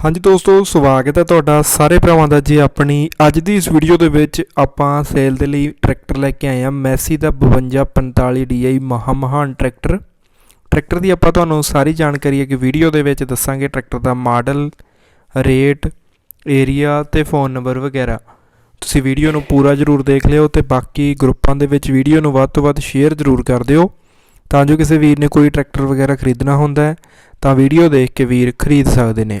ਹਾਂਜੀ ਦੋਸਤੋ, ਸਵਾਗਤ ਹੈ ਤੁਹਾਡਾ ਸਾਰੇ ਭਰਾਵਾਂ ਦਾ ਜੀ ਆਪਣੀ ਅੱਜ ਦੀ ਇਸ ਵੀਡੀਓ ਦੇ ਵਿੱਚ ਆਪਾਂ ਸੇਲ ਦੇ ਲਈ ਟਰੈਕਟਰ ਲੈ ਕੇ ਆਏ ਹਾਂ। ਮੈਸੀ ਦਾ 5245 DI ਮਹਾ ਮਹਾਨ ਟਰੈਕਟਰ ਟਰੈਕਟਰ ਦੀ ਆਪਾਂ ਤੁਹਾਨੂੰ ਸਾਰੀ ਜਾਣਕਾਰੀ ਇੱਕ ਵੀਡੀਓ ਦੇ ਵਿੱਚ ਦੱਸਾਂਗੇ। ਟਰੈਕਟਰ ਦਾ ਮਾਡਲ ਰੇਟ ਏਰੀਆ ਤੇ ਫੋਨ ਨੰਬਰ ਵਗੈਰਾ। ਤੁਸੀਂ ਵੀਡੀਓ ਨੂੰ ਪੂਰਾ ਜ਼ਰੂਰ ਦੇਖ ਲਿਓ ਤੇ ਬਾਕੀ ਗਰੁੱਪਾਂ ਦੇ ਵਿੱਚ ਵੀਡੀਓ ਨੂੰ ਵੱਧ ਤੋਂ ਵੱਧ ਸ਼ੇਅਰ ਜ਼ਰੂਰ ਕਰ ਦਿਓ। ਤਾਂ ਜੋ ਕਿਸੇ ਵੀਰ ਨੇ ਕੋਈ ਟਰੈਕਟਰ ਵਗੈਰਾ ਖਰੀਦਣਾ ਹੁੰਦਾ ਹੈ, ਤਾਂ ਵੀਡੀਓ ਦੇਖ ਕੇ ਵੀਰ ਖਰੀਦ ਸਕਦੇ ਨੇ।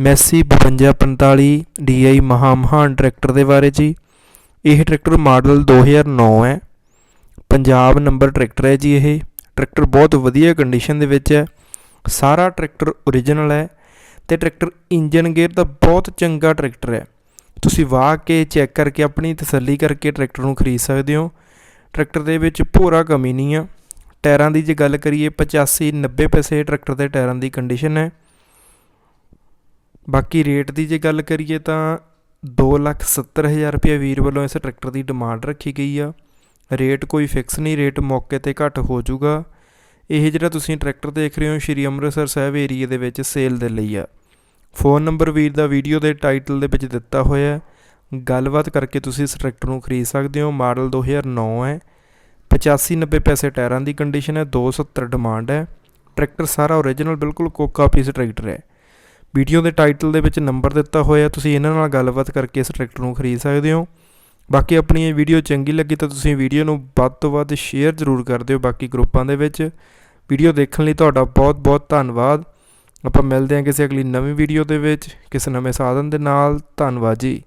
ਮੈਸੀ 5245 DI ਮਹਾ ਮਹਾਨ ਟਰੈਕਟਰ ਦੇ ਬਾਰੇ ਜੀ। ਇਹ ਟਰੈਕਟਰ ਮਾਡਲ 2009 ਹੈ। ਪੰਜਾਬ ਨੰਬਰ ਟਰੈਕਟਰ ਹੈ ਜੀ ਇਹ। ਟਰੈਕਟਰ ਬਹੁਤ ਵਧੀਆ ਕੰਡੀਸ਼ਨ ਦੇ ਵਿੱਚ ਹੈ। ਸਾਰਾ ਟਰੈਕਟਰ ਓਰੀਜਨਲ ਹੈ ਤੇ ਟਰੈਕਟਰ ਇੰਜਨ ਗੇਅਰ ਦਾ ਬਹੁਤ ਚੰਗਾ ਟਰੈਕਟਰ ਹੈ। ਤੁਸੀਂ ਵਾਹ ਕੇ ਚੈੱਕ ਕਰਕੇ ਆਪਣੀ ਤਸੱਲੀ ਕਰਕੇ ਟਰੈਕਟਰ ਨੂੰ ਖਰੀਦ ਸਕਦੇ ਹੋ। ਟਰੈਕਟਰ ਦੇ ਵਿੱਚ ਭੋਰਾ ਕਮੀ ਨਹੀਂ ਆ। ਟਾਇਰਾਂ ਦੀ ਜੇ ਗੱਲ ਕਰੀਏ 85 90 ਪੈਸੇ ਟਰੈਕਟਰ ਦੇ ਟਾਇਰਾਂ ਦੀ ਕੰਡੀਸ਼ਨ ਹੈ। ਬਾਕੀ ਰੇਟ ਦੀ ਜੇ ਗੱਲ ਕਰੀਏ ਤਾਂ 270000 ਰੁਪਏ ਵੀਰ ਵੱਲੋਂ ਇਸ ਟਰੈਕਟਰ ਦੀ ਡਿਮਾਂਡ ਰੱਖੀ ਗਈ ਆ। ਰੇਟ ਕੋਈ ਫਿਕਸ ਨਹੀਂ ਰੇਟ ਮੌਕੇ ਤੇ ਘੱਟ ਹੋ ਜਾਊਗਾ। ਇਹ ਜਿਹੜਾ ਤੁਸੀਂ ਟਰੈਕਟਰ ਦੇਖ ਰਹੇ ਹੋ, ਸ਼੍ਰੀ ਅੰਮ੍ਰਿਤਸਰ ਸਾਹਿਬ ਏਰੀਆ ਦੇ ਵਿੱਚ ਸੇਲ ਦੇ ਲਈ ਆ। ਫੋਨ ਨੰਬਰ ਵੀਰ ਦਾ ਵੀਡੀਓ ਦੇ ਟਾਈਟਲ ਦੇ ਵਿੱਚ ਦਿੱਤਾ ਹੋਇਆ ਹੈ। ਗੱਲਬਾਤ ਕਰਕੇ ਤੁਸੀਂ ਇਸ ਟਰੈਕਟਰ ਨੂੰ ਖਰੀਦ ਸਕਦੇ ਹੋ। ਮਾਡਲ 2009 ਹੈ। 85 90 ਪੈਸੇ ਟਾਇਰਾਂ ਦੀ ਕੰਡੀਸ਼ਨ ਹੈ। 270 ਡਿਮਾਂਡ ਹੈ। ਟਰੈਕਟਰ ਸਾਰਾ ਓਰੀਜਨਲ ਬਿਲਕੁਲ ਕੋਕਾ ਪੀਸ ਟਰੈਕਟਰ ਹੈ। ਵੀਡੀਓ ਦੇ ਟਾਈਟਲ ਦੇ ਵਿੱਚ ਨੰਬਰ ਦਿੱਤਾ ਹੋਇਆ, ਤੁਸੀਂ ਇਹਨਾਂ ਨਾਲ ਗੱਲਬਾਤ ਕਰਕੇ ਇਸ ਟਰੈਕਟਰ ਨੂੰ ਖਰੀਦ ਸਕਦੇ ਹੋ। ਬਾਕੀ ਆਪਣੀ ਇਹ ਵੀਡੀਓ ਚੰਗੀ ਲੱਗੀ ਤਾਂ ਤੁਸੀਂ ਵੀਡੀਓ ਨੂੰ ਵੱਧ ਤੋਂ ਵੱਧ ਸ਼ੇਅਰ ਜ਼ਰੂਰ ਕਰ ਦਿਓ ਬਾਕੀ ਗਰੁੱਪਾਂ ਦੇ ਵਿੱਚ। ਵੀਡੀਓ ਦੇਖਣ ਲਈ ਤੁਹਾਡਾ ਬਹੁਤ ਬਹੁਤ ਧੰਨਵਾਦ। ਆਪਾਂ ਮਿਲਦੇ ਹਾਂ ਕਿਸੇ ਅਗਲੀ ਨਵੀਂ ਵੀਡੀਓ ਦੇ ਵਿੱਚ, ਕਿਸੇ ਨਵੇਂ ਸਾਧਨ ਦੇ ਨਾਲ। ਧੰਨਵਾਦ ਜੀ।